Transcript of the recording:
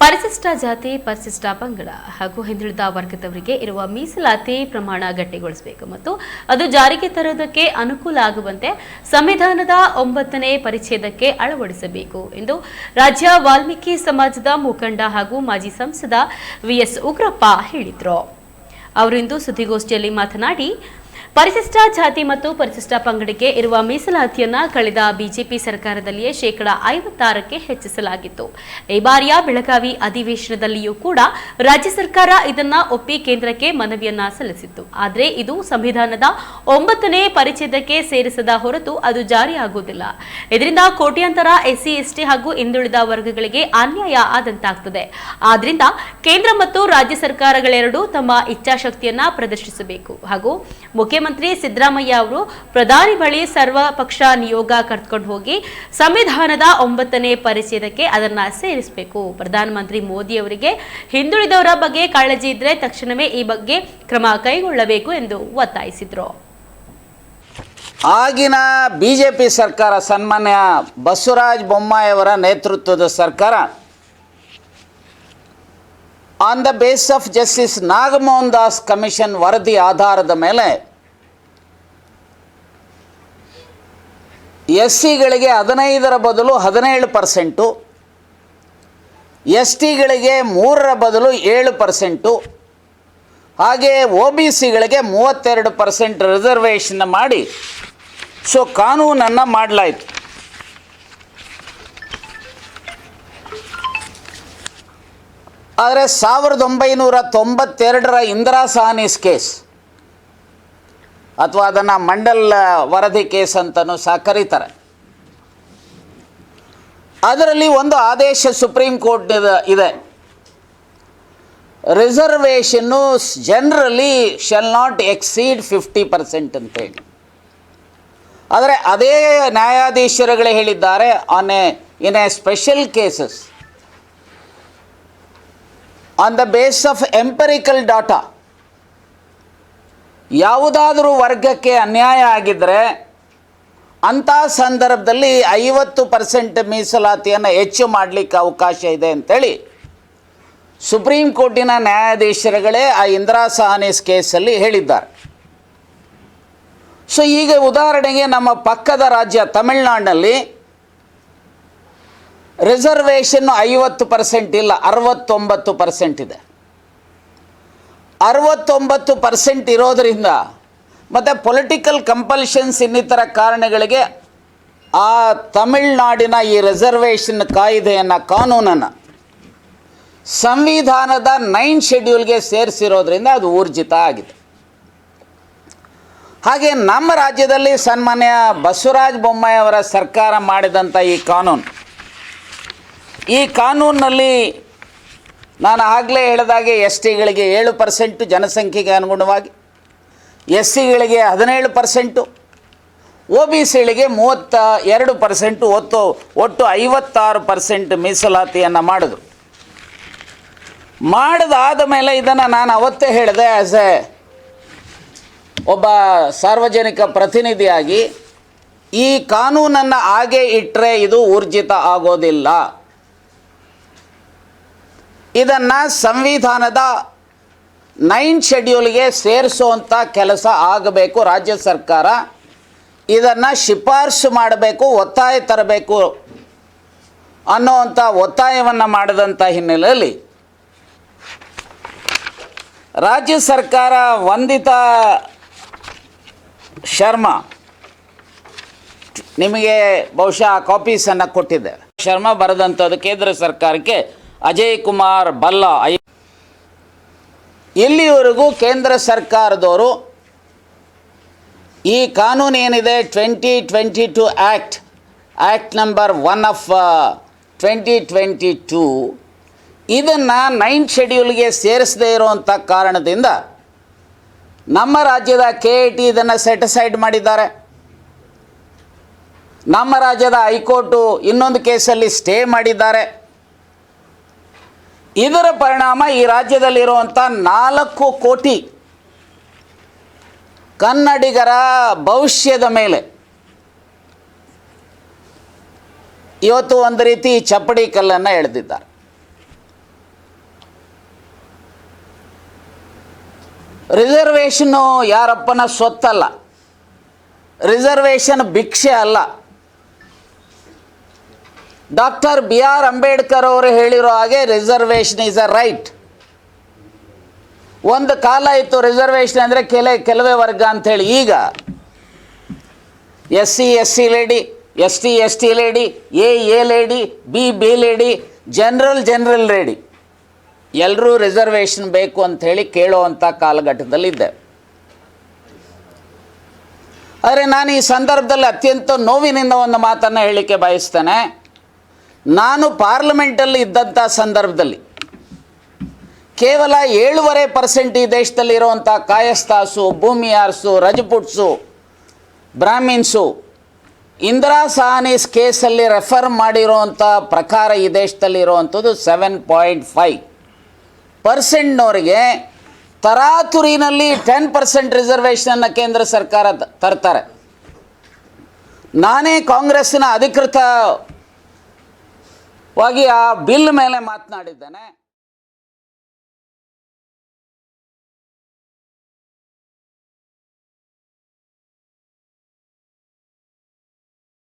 ಪರಿಶಿಷ್ಟ ಜಾತಿ, ಪರಿಶಿಷ್ಟ ಪಂಗಡ ಹಾಗೂ ಹಿಂದುಳಿದ ವರ್ಗದವರಿಗೆ ಇರುವ ಮೀಸಲಾತಿ ಪ್ರಮಾಣ ಗಟ್ಟಿಗೊಳಿಸಬೇಕು ಮತ್ತು ಅದು ಜಾರಿಗೆ ತರುವುದಕ್ಕೆ ಅನುಕೂಲ ಆಗುವಂತೆ ಸಂವಿಧಾನದ ಒಂಬತ್ತನೇ ಪರಿಚ್ಛೇದಕ್ಕೆ ಅಳವಡಿಸಬೇಕು ಎಂದು ರಾಜ್ಯ ವಾಲ್ಮೀಕಿ ಸಮಾಜದ ಮುಖಂಡ ಹಾಗೂ ಮಾಜಿ ಸಂಸದ ವಿಎಸ್ ಉಗ್ರಪ್ಪ ಹೇಳಿದರು. ಅವರಿಂದು ಸುದ್ದಿಗೋಷ್ಠಿಯಲ್ಲಿ ಮಾತನಾಡಿ ಪರಿಶಿಷ್ಟ ಜಾತಿ ಮತ್ತು ಪರಿಶಿಷ್ಟ ಪಂಗಡಕ್ಕೆ ಇರುವ ಮೀಸಲಾತಿಯನ್ನ ಕಳೆದ ಬಿಜೆಪಿ ಸರ್ಕಾರದಲ್ಲಿಯೇ ಶೇಕಡಾ ಐವತ್ತಾರಕ್ಕೆ ಹೆಚ್ಚಿಸಲಾಗಿತ್ತು. ಈ ಬಾರಿಯ ಬೆಳಗಾವಿ ಅಧಿವೇಶನದಲ್ಲಿಯೂ ಕೂಡ ರಾಜ್ಯ ಸರ್ಕಾರ ಇದನ್ನ ಒಪ್ಪಿ ಕೇಂದ್ರಕ್ಕೆ ಮನವಿಯನ್ನ ಸಲ್ಲಿಸಿತ್ತು. ಆದರೆ ಇದು ಸಂವಿಧಾನದ ಒಂಬತ್ತನೇ ಪರಿಚ್ಛೇದಕ್ಕೆ ಸೇರಿಸದ ಹೊರತು ಅದು ಜಾರಿಯಾಗುವುದಿಲ್ಲ. ಇದರಿಂದ ಕೋಟ್ಯಾಂತರ ಎಸ್ಸಿ, ಎಸ್ಟಿ ಹಾಗೂ ಹಿಂದುಳಿದ ವರ್ಗಗಳಿಗೆ ಅನ್ಯಾಯ ಆದಂತಾಗ್ತದೆ. ಆದ್ರಿಂದ ಕೇಂದ್ರ ಮತ್ತು ರಾಜ್ಯ ಸರ್ಕಾರಗಳೆರಡೂ ತಮ್ಮ ಇಚ್ಛಾಶಕ್ತಿಯನ್ನ ಪ್ರದರ್ಶಿಸಬೇಕು. ಹಾಗೂ ಮುಖ್ಯಮಂತ್ರಿ ಸಿದ್ದರಾಮಯ್ಯ ಅವರು ಪ್ರಧಾನಿ ಬಳಿ ಸರ್ವಪಕ್ಷ ನಿಯೋಗ ಕರೆದುಕೊಂಡು ಹೋಗಿ ಸಂವಿಧಾನದ ಒಂಬತ್ತನೇ ಪರಿಚಯಕ್ಕೆ ಅದನ್ನ ಸೇರಿಸಬೇಕು. ಪ್ರಧಾನಮಂತ್ರಿ ಮೋದಿ ಅವರಿಗೆ ಹಿಂದುಳಿದವರ ಬಗ್ಗೆ ಕಾಳಜಿ ಇದ್ರೆ ತಕ್ಷಣವೇ ಈ ಬಗ್ಗೆ ಕ್ರಮ ಕೈಗೊಳ್ಳಬೇಕು ಎಂದು ಒತ್ತಾಯಿಸಿದ್ರು. ಆಗಿನ ಬಿ ಜೆ ಪಿ ಸರ್ಕಾರ ಸನ್ಮಾನ್ಯ ಬಸವರಾಜ ಬೊಮ್ಮಾಯಿಯವರ ನೇತೃತ್ವದ ಸರ್ಕಾರ. On the base of justice Nagamohan Das commission ವರದಿ ಆಧಾರದ ಮೇಲೆ ಎಸ್ ಸಿಗಳಿಗೆ ಹದಿನೈದರ ಬದಲು ಹದಿನೇಳು ಪರ್ಸೆಂಟು ಎಸ್ ಟಿಗಳಿಗೆ ಮೂರರ ಬದಲು ಏಳು ಪರ್ಸೆಂಟು, ಹಾಗೆ ಒ ಬಿ ಸಿಗಳಿಗೆ ಮೂವತ್ತೆರಡು ಪರ್ಸೆಂಟ್ ರಿಸರ್ವೇಷನ್ ಮಾಡಿ. ಸೊ ಕಾನೂನನ್ನು ಮಾಡಲಾಯಿತು. ಆದರೆ ಸಾವಿರದ ಒಂಬೈನೂರ ತೊಂಬತ್ತೆರಡರ ಇಂದಿರಾ ಸಹಾನೀಸ್ ಕೇಸ್ ಅಥವಾ ಅದನ್ನು ಮಂಡಲ್ ವರದಿ ಕೇಸ್ ಅಂತಲೂ ಸಹ ಕರೀತಾರೆ. ಅದರಲ್ಲಿ ಒಂದು ಆದೇಶ ಸುಪ್ರೀಂ ಕೋರ್ಟ್ ಇದೆ. Reservation generally shall not exceed fifty percent ಅಂತೇಳಿ ಆದರೆ ಅದೇ ನ್ಯಾಯಾಧೀಶರುಗಳೇ ಹೇಳಿದ್ದಾರೆ on a in a special cases on the base of empirical data ಯಾವುದಾದರೂ ವರ್ಗಕ್ಕೆ ಅನ್ಯಾಯ ಆಗಿದ್ದರೆ ಅಂಥ ಸಂದರ್ಭದಲ್ಲಿ ಐವತ್ತು ಪರ್ಸೆಂಟ್ ಮೀಸಲಾತಿಯನ್ನು ಹೆಚ್ಚು ಮಾಡಲಿಕ್ಕೆ ಅವಕಾಶ ಇದೆ ಅಂತೇಳಿ ಸುಪ್ರೀಂ ಕೋರ್ಟಿನ ನ್ಯಾಯಾಧೀಶರುಗಳೇ ಆ ಇಂದಿರಾ ಸಹಾನಿಸ್ ಕೇಸಲ್ಲಿ ಹೇಳಿದ್ದಾರೆ. ಸೊ, ಈಗ ಉದಾಹರಣೆಗೆ ನಮ್ಮ ಪಕ್ಕದ ರಾಜ್ಯ ತಮಿಳುನಾಡಿನಲ್ಲಿ ರಿಸರ್ವೇಷನ್ ಐವತ್ತು ಪರ್ಸೆಂಟ್ ಇಲ್ಲ, ಅರವತ್ತೊಂಬತ್ತು ಪರ್ಸೆಂಟ್ ಇದೆ. ಅರವತ್ತೊಂಬತ್ತು ಪರ್ಸೆಂಟ್ ಇರೋದರಿಂದ ಮತ್ತು ಪೊಲಿಟಿಕಲ್ ಕಂಪಲ್ಷನ್ಸ್ ಇನ್ನಿತರ ಕಾರಣಗಳಿಗೆ ಆ ತಮಿಳುನಾಡಿನ ಈ ರಿಸರ್ವೇಷನ್ ಕಾಯ್ದೆಯನ್ನು, ಕಾನೂನನ್ನು ಸಂವಿಧಾನದ ನೈನ್ ಶೆಡ್ಯೂಲ್ಗೆ ಸೇರಿಸಿರೋದ್ರಿಂದ ಅದು ಊರ್ಜಿತ ಆಗಿದೆ. ಹಾಗೆ ನಮ್ಮ ರಾಜ್ಯದಲ್ಲಿ ಸನ್ಮಾನ್ಯ ಬಸವರಾಜ ಬೊಮ್ಮಾಯಿ ಅವರ ಸರ್ಕಾರ ಮಾಡಿದಂಥ ಈ ಕಾನೂನು, ಈ ಕಾನೂನಿನಲ್ಲಿ ನಾನು ಆಗಲೇ ಹೇಳಿದಾಗೆ ಎಸ್ ಟಿಗಳಿಗೆ ಏಳು ಪರ್ಸೆಂಟು ಜನಸಂಖ್ಯೆಗೆ ಅನುಗುಣವಾಗಿ, ಎಸ್ ಸಿಗಳಿಗೆ ಹದಿನೇಳು ಪರ್ಸೆಂಟು ಒ ಬಿ ಸಿಗಳಿಗೆ ಮೂವತ್ತ ಎರಡು ಪರ್ಸೆಂಟು, ಒತ್ತು ಒಟ್ಟು ಐವತ್ತಾರು ಪರ್ಸೆಂಟ್ ಮೀಸಲಾತಿಯನ್ನು ಮಾಡಿದ್ರು. ಮಾಡಿದಾದ ಮೇಲೆ ಇದನ್ನು ನಾನು ಅವತ್ತೇ ಹೇಳಿದೆ ಆ್ಯಸ್ ಎ ಒಬ್ಬ ಸಾರ್ವಜನಿಕ ಪ್ರತಿನಿಧಿಯಾಗಿ, ಈ ಕಾನೂನನ್ನು ಹಾಗೆ ಇಟ್ಟರೆ ಇದು ಊರ್ಜಿತ ಆಗೋದಿಲ್ಲ. ಇದನ್ನು ಸಂವಿಧಾನದ ನೈನ್ ಶೆಡ್ಯೂಲ್ಗೆ ಸೇರಿಸುವಂಥ ಕೆಲಸ ಆಗಬೇಕು ರಾಜ್ಯ ಸರ್ಕಾರ. ಇದನ್ನು ಶಿಫಾರಸು ಮಾಡಬೇಕು, ಒತ್ತಾಯ ತರಬೇಕು ಅನ್ನೋವಂಥ ಒತ್ತಾಯವನ್ನು ಮಾಡಿದಂಥ ಹಿನ್ನೆಲೆಯಲ್ಲಿ ರಾಜ್ಯ ಸರ್ಕಾರ ವಂದಿತ ಶರ್ಮಾ ನಿಮಗೆ ಬಹುಶಃ ಕಾಪೀಸನ್ನು ಕೊಟ್ಟಿದ್ದೆ ಶರ್ಮಾ ಬರೆದಂಥದ್ದು ಕೇಂದ್ರ ಸರ್ಕಾರಕ್ಕೆ ಅಜಯ್ ಕುಮಾರ್ ಬಲ್ಲ ಐ ಇಲ್ಲಿವರೆಗೂ ಕೇಂದ್ರ ಸರ್ಕಾರದವರು ಈ ಕಾನೂನು ಏನಿದೆ, twenty twenty two act act number one of twenty twenty two, ಇದನ್ನು ನೈನ್ ಶೆಡ್ಯೂಲ್ಗೆ ಸೇರಿಸದೇ ಇರುವಂಥ ಕಾರಣದಿಂದ ನಮ್ಮ ರಾಜ್ಯದ ಕೆ ಐ ಟಿ ಇದನ್ನು ಸೆಟಿಸೈಡ್ ಮಾಡಿದ್ದಾರೆ. ನಮ್ಮ ರಾಜ್ಯದ ಹೈಕೋರ್ಟು ಇನ್ನೊಂದು ಕೇಸಲ್ಲಿ ಸ್ಟೇ ಮಾಡಿದ್ದಾರೆ. ಇದರ ಪರಿಣಾಮ ಈ ರಾಜ್ಯದಲ್ಲಿರುವಂಥ ನಾಲ್ಕು ಕೋಟಿ ಕನ್ನಡಿಗರ ಭವಿಷ್ಯದ ಮೇಲೆ. ಇವತ್ತು ಒಂದು ರೀತಿ ಚಪ್ಪಡಿ ಕಲ್ಲನ್ನು ಎಳೆದಿದ್ದಾರೆ. ರಿಸರ್ವೇಷನ್ನು ಯಾರಪ್ಪನ ಸ್ವತ್ತಲ್ಲ. ರಿಸರ್ವೇಷನ್ ಭಿಕ್ಷೆ ಅಲ್ಲ. ಡಾಕ್ಟರ್ ಬಿ ಆರ್ ಅಂಬೇಡ್ಕರ್ ಅವರು ಹೇಳಿರೋ ಹಾಗೆ ರಿಸರ್ವೇಷನ್ ಈಸ್ ಅ ರೈಟ್. ಒಂದು ಕಾಲ ಇತ್ತು ರಿಸರ್ವೇಷನ್ ಅಂದರೆ ಕೆಲ, ಕೆಲವೇ ವರ್ಗ ಅಂಥೇಳಿ. ಈಗ S C S C lady S T S T lady, A A lady, B B lady, general general lady. ಎಲ್ಲರೂ ರಿಸರ್ವೇಷನ್ ಬೇಕು ಅಂಥೇಳಿ ಕೇಳುವಂಥ ಕಾಲಘಟ್ಟದಲ್ಲಿದ್ದೆ. ಆದರೆ ನಾನು ಈ ಸಂದರ್ಭದಲ್ಲಿ ಅತ್ಯಂತ ನೋವಿನಿಂದ ಒಂದು ಮಾತನ್ನು ಹೇಳಲಿಕ್ಕೆ ಬಯಸ್ತೇನೆ. ನಾನು ಪಾರ್ಲಿಮೆಂಟಲ್ಲಿ ಇದ್ದಂಥ ಸಂದರ್ಭದಲ್ಲಿ ಕೇವಲ ಏಳುವರೆ ಪರ್ಸೆಂಟ್ ಈ ದೇಶದಲ್ಲಿ ಇರುವಂಥ ಕಾಯಸ್ತಾಸು, ಭೂಮಿಯಾರ್ಸು, ರಜಪುಟ್ಸು, ಬ್ರಾಹ್ಮಿನ್ಸು, ಇಂದಿರಾ ಸಹಾನೀಸ್ ಕೇಸಲ್ಲಿ ರೆಫರ್ ಮಾಡಿರುವಂಥ ಪ್ರಕಾರ ಈ ದೇಶದಲ್ಲಿ ಇರುವಂಥದ್ದು ಸೆವೆನ್ ಪಾಯಿಂಟ್ ಫೈವ್ ಪರ್ಸೆಂಟ್ನವರಿಗೆ ತರಾತುರಿನಲ್ಲಿ ಟೆನ್ ಪರ್ಸೆಂಟ್ ರಿಸರ್ವೇಷನನ್ನು ಕೇಂದ್ರ ಸರ್ಕಾರ ತರ್ತಾರೆ. ನಾನೇ ಕಾಂಗ್ರೆಸ್ಸಿನ ಅಧಿಕೃತವಾಗಿ ಆ ಬಿಲ್ ಮೇಲೆ ಮಾತನಾಡಿದ್ದೇನೆ.